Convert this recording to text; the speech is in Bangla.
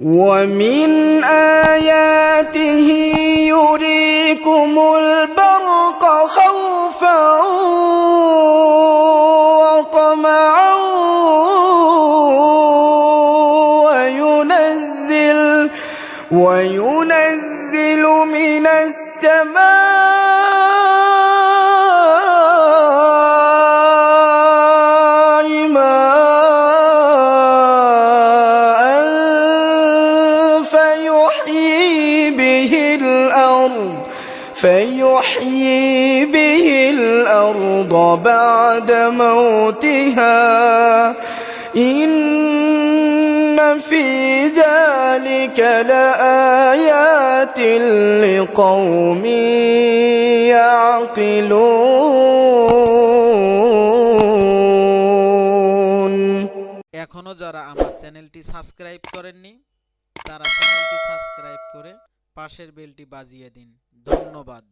ومن آياته يريكم البرق خوفا وطمعا وينزل وينزل من السماء فيحيي به الأرض بعد موتها إن في ذلك لآيات لقوم يعقلون এখনো যারা আমার চ্যানেলটি সাবস্ক্রাইব করেননি তারা চ্যানেলটি সাবস্ক্রাইব করে পাশের বেলটি বাজিয়ে দিন ধন্যবাদ।